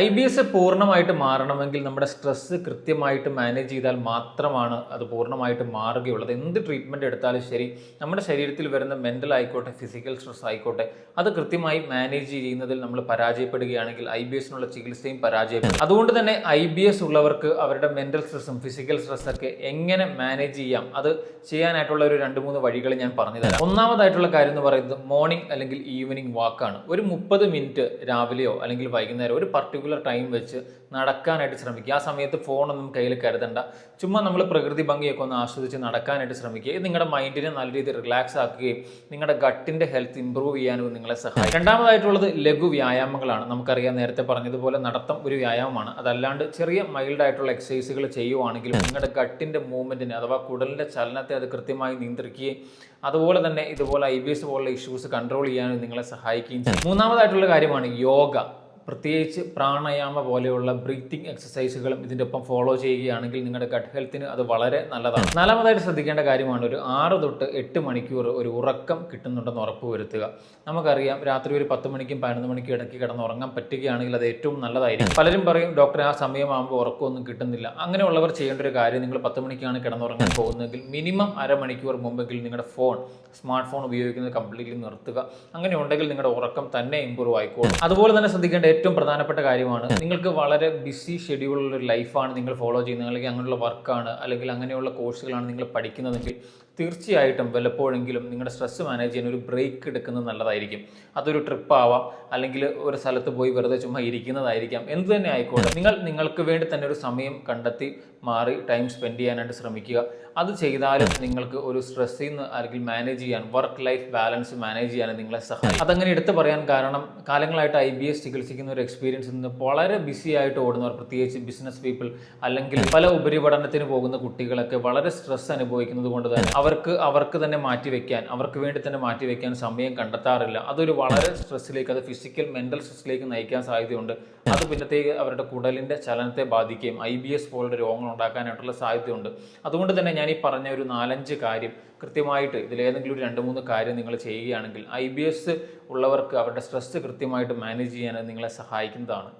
I B S പൂർണമായിട്ട് മാറണമെങ്കിൽ നമ്മുടെ stress കൃത്യമായിട്ട് മാനേജ് ചെയ്താൽ മാത്രമാണ് അത് പൂർണമായിട്ട് മാറുകയുള്ളത്. എന്ത് ട്രീറ്റ്മെന്റ് എടുത്താലും ശരി നമ്മുടെ ശരീരത്തിൽ വരുന്ന മെന്റൽ ആയിക്കോട്ടെ ഫിസിക്കൽ സ്ട്രെസ് ആയിക്കോട്ടെ അത് കൃത്യമായി മാനേജ് ചെയ്യുന്നതിൽ നമ്മൾ പരാജയപ്പെടുകയാണെങ്കിൽ ഐ ബി എസിനുള്ള ചികിത്സയും പരാജയപ്പെടും. അതുകൊണ്ട് തന്നെ ഐ ബി എസ് ഉള്ളവർക്ക് അവരുടെ മെന്റൽ സ്ട്രെസ്സും ഫിസിക്കൽ സ്ട്രെസ്സൊക്കെ എങ്ങനെ മാനേജ് ചെയ്യാം? അത് ചെയ്യാനായിട്ടുള്ള ഒരു രണ്ട് മൂന്ന് വഴികൾ ഞാൻ പറഞ്ഞുതരാം. ഒന്നാമതായിട്ടുള്ള കാര്യം എന്ന് പറയുന്നത് മോർണിംഗ് അല്ലെങ്കിൽ ഈവനിങ് വാക്കാണ് ഒരു മുപ്പത് മിനിറ്റ് രാവിലെയോ അല്ലെങ്കിൽ വൈകുന്നേരം ഒരു പർട്ടിക്കുലർ ടൈം വെച്ച് നടക്കാനായിട്ട് ശ്രമിക്കുക. ആ സമയത്ത് ഫോണൊന്നും കയ്യിൽ കരുതണ്ട. ചുമ്മാ നമ്മൾ പ്രകൃതി ഭംഗിയൊക്കെ ഒന്ന് ആസ്വദിച്ച് നടക്കാനായിട്ട് ശ്രമിക്കുക. ഇത് നിങ്ങളുടെ മൈൻഡിനെ നല്ല രീതിയിൽ റിലാക്സ് ആക്കുകയും നിങ്ങളുടെ ഗട്ടിന്റെ ഹെൽത്ത് ഇമ്പ്രൂവ് ചെയ്യാനും നിങ്ങളെ സഹായിക്കും. രണ്ടാമതായിട്ടുള്ളത് ലഘു വ്യായാമങ്ങളാണ്. നമുക്കറിയാം നേരത്തെ പറഞ്ഞതുപോലെ നടത്തം ഒരു വ്യായാമമാണ്. അതല്ലാണ്ട് ചെറിയ മൈൽഡ് ആയിട്ടുള്ള എക്സസൈസുകൾ ചെയ്യുവാണെങ്കിൽ നിങ്ങളുടെ ഗട്ടിന്റെ മൂവ്മെന്റിനെ അഥവാ കുടലിന്റെ ചലനത്തെ അത് കൃത്യമായി നിയന്ത്രിക്കുകയും അതുപോലെ തന്നെ ഇതുപോലെ ഐ ബി എസ് പോലുള്ള ഇഷ്യൂസ് കൺട്രോൾ ചെയ്യാനും നിങ്ങളെ സഹായിക്കുകയും ചെയ്യും. മൂന്നാമതായിട്ടുള്ള കാര്യമാണ് യോഗ. പ്രത്യേകിച്ച് പ്രാണായാമ പോലെയുള്ള ബ്രീത്തിങ് എക്സസൈസുകളും ഇതിന്റെ ഒപ്പം ഫോളോ ചെയ്യുകയാണെങ്കിൽ നിങ്ങളുടെ ഗട്ട് ഹെൽത്തിന് അത് വളരെ നല്ലതാണ്. നാലാമതായിട്ട് ശ്രദ്ധിക്കേണ്ട കാര്യമാണ് ഒരു ആറ് തൊട്ട് എട്ട് മണിക്കൂർ ഒരു ഉറക്കം കിട്ടുന്നുണ്ടെന്ന് ഉറപ്പുവരുത്തുക നമുക്കറിയാം രാത്രി ഒരു പത്ത് മണിക്കും പതിനൊന്ന് മണിക്കും ഇടയ്ക്ക് കിടന്ന് ഉറങ്ങാൻ പറ്റുകയാണെങ്കിൽ അത് ഏറ്റവും നല്ലതായിരിക്കും. പലരും പറയും ഡോക്ടർ ആ സമയമാകുമ്പോൾ ഉറക്കമൊന്നും കിട്ടുന്നില്ല. അങ്ങനെയുള്ളവർ ചെയ്യേണ്ട ഒരു കാര്യം നിങ്ങൾ പത്ത് മണിക്കാണ് കിടന്നുറങ്ങാൻ പോകുന്നതെങ്കിൽ മിനിമം അരമണിക്കൂർ മുമ്പെങ്കിൽ നിങ്ങളുടെ ഫോൺ സ്മാർട്ട് ഫോൺ ഉപയോഗിക്കുന്നത് കംപ്ലീറ്റ്ലി നിർത്തുക. അങ്ങനെ ഉണ്ടെങ്കിൽ നിങ്ങളുടെ ഉറക്കം തന്നെ ഇമ്പ്രൂവ് ആയിക്കോളും. അതുപോലെ തന്നെ ശ്രദ്ധിക്കേണ്ട ഏറ്റവും പ്രധാനപ്പെട്ട കാര്യമാണ്. നിങ്ങൾക്ക് വളരെ ബിസി ഷെഡ്യൂളുള്ള ഒരു ലൈഫാണ് നിങ്ങൾ ഫോളോ ചെയ്യുന്നത്. അല്ലെങ്കിൽ അങ്ങനെയുള്ള വർക്കാണ് അല്ലെങ്കിൽ അങ്ങനെയുള്ള കോഴ്സുകളാണ് നിങ്ങൾ പഠിക്കുന്നതെങ്കിൽ തീർച്ചയായിട്ടും വല്ലപ്പോഴെങ്കിലും നിങ്ങളുടെ സ്ട്രെസ് മാനേജ് ചെയ്യാൻ ഒരു ബ്രേക്ക് എടുക്കുന്നത് നല്ലതായിരിക്കും. അതൊരു ട്രിപ്പ് ആവാം. അല്ലെങ്കിൽ ഒരു സ്ഥലത്ത് പോയി വെറുതെ ചുമ്മാ ഇരിക്കുന്നതായിരിക്കാം. എന്ത് തന്നെ ആയിക്കോട്ടെ. നിങ്ങൾ നിങ്ങൾക്ക് വേണ്ടി തന്നെ ഒരു സമയം കണ്ടെത്തി മാറി ടൈം സ്പെൻഡ് ചെയ്യാനായിട്ട് ശ്രമിക്കുക. അത് ചെയ്താലും നിങ്ങൾക്ക് ഒരു സ്ട്രെസ്സിൽ നിന്ന് അല്ലെങ്കിൽ മാനേജ് ചെയ്യാൻ വർക്ക് ലൈഫ് ബാലൻസ് മാനേജ് ചെയ്യാൻ നിങ്ങളെ സഹായിക്കും. അതങ്ങനെ എടുത്തു പറയാൻ കാരണം കാലങ്ങളായിട്ട് ഐ ബി എസ് ചികിത്സിക്കുന്ന ഒരു എക്സ്പീരിയൻസ് നിന്ന് വളരെ ബിസി ആയിട്ട് ഓടുന്നവർ പ്രത്യേകിച്ച് ബിസിനസ് പീപ്പിൾ അല്ലെങ്കിൽ പല ഉപരിപഠനത്തിന് പോകുന്ന കുട്ടികളൊക്കെ വളരെ സ്ട്രെസ് അനുഭവിക്കുന്നത് കൊണ്ട് തന്നെ അവർക്ക് അവർക്ക് തന്നെ മാറ്റിവെക്കാൻ അവർക്ക് വേണ്ടി തന്നെ മാറ്റിവെക്കാൻ സമയം കണ്ടെത്താറില്ല. അതൊരു വളരെ സ്ട്രെസ്സിലേക്ക് അത് ഫിസിക്കൽ മെന്റൽ സ്ട്രെസ്സിലേക്ക് നയിക്കാൻ സാധ്യതയുണ്ട്. അത് പിന്നത്തേക്ക് അവരുടെ കുടലിന്റെ ചലനത്തെ ബാധിക്കുകയും ഐ ബി എസ് പോലുള്ള രോഗങ്ങൾ ഉണ്ടാക്കാനായിട്ടുള്ള സാധ്യതയുണ്ട്. അതുകൊണ്ട് തന്നെ ഞാൻ ഈ പറഞ്ഞ ഒരു നാലഞ്ച് കാര്യം കൃത്യമായിട്ട് ഇതിലേതെങ്കിലും ഒരു രണ്ട് മൂന്ന് കാര്യം നിങ്ങൾ ചെയ്യുകയാണെങ്കിൽ ഐ ബി എസ് ഉള്ളവർക്ക് അവരുടെ സ്ട്രെസ് കൃത്യമായിട്ട് മാനേജ് ചെയ്യാൻ നിങ്ങളെ സഹായിക്കുന്നതാണ്.